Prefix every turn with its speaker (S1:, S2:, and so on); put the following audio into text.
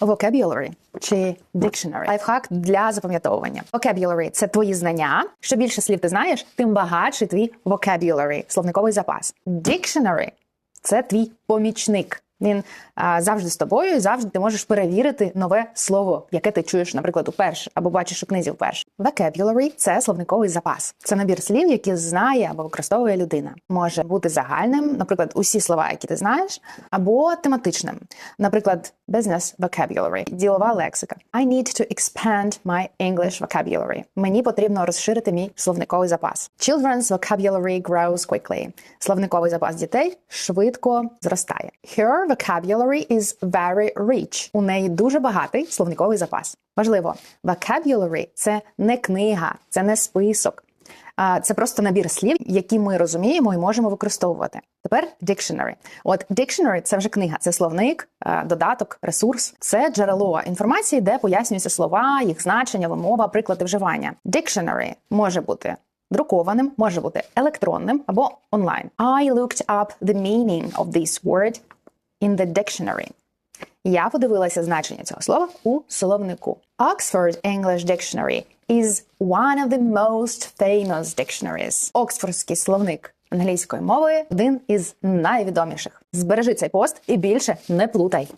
S1: vocabulary чи dictionary. Лайфхак для запам'ятовування. Vocabulary – це твої знання. Що більше слів ти знаєш, тим багатший твій vocabulary, словниковий запас. Dictionary – це твій помічник. Він а, завжди з тобою, і завжди ти можеш перевірити нове слово, яке ти чуєш, наприклад, уперше або бачиш у книзі вперше. Vocabulary – це словниковий запас. Це набір слів, які знає або використовує людина. Може бути загальним, наприклад, усі слова, які ти знаєш, або тематичним. Наприклад, business vocabulary – ділова лексика. I need to expand my English vocabulary. Мені потрібно розширити мій словниковий запас. Children's vocabulary grows quickly. Словниковий запас дітей швидко зростає. Her vocabulary is very rich. У неї дуже багатий словниковий запас. Важливо, vocabulary – це не книга, це не список. Це просто набір слів, які ми розуміємо і можемо використовувати. Тепер dictionary. От dictionary – це вже книга, це словник, е, додаток, ресурс. Це джерело інформації, де пояснюються слова, їх значення, вимова, приклади вживання. Dictionary може бути друкованим, може бути електронним або онлайн. I looked up the meaning of this word in the dictionary. Я подивилася значення цього слова у словнику. Oxford English Dictionary is one of the most famous dictionaries. Оксфордський словник англійської мови один із найвідоміших. Збережи цей пост і більше не плутай.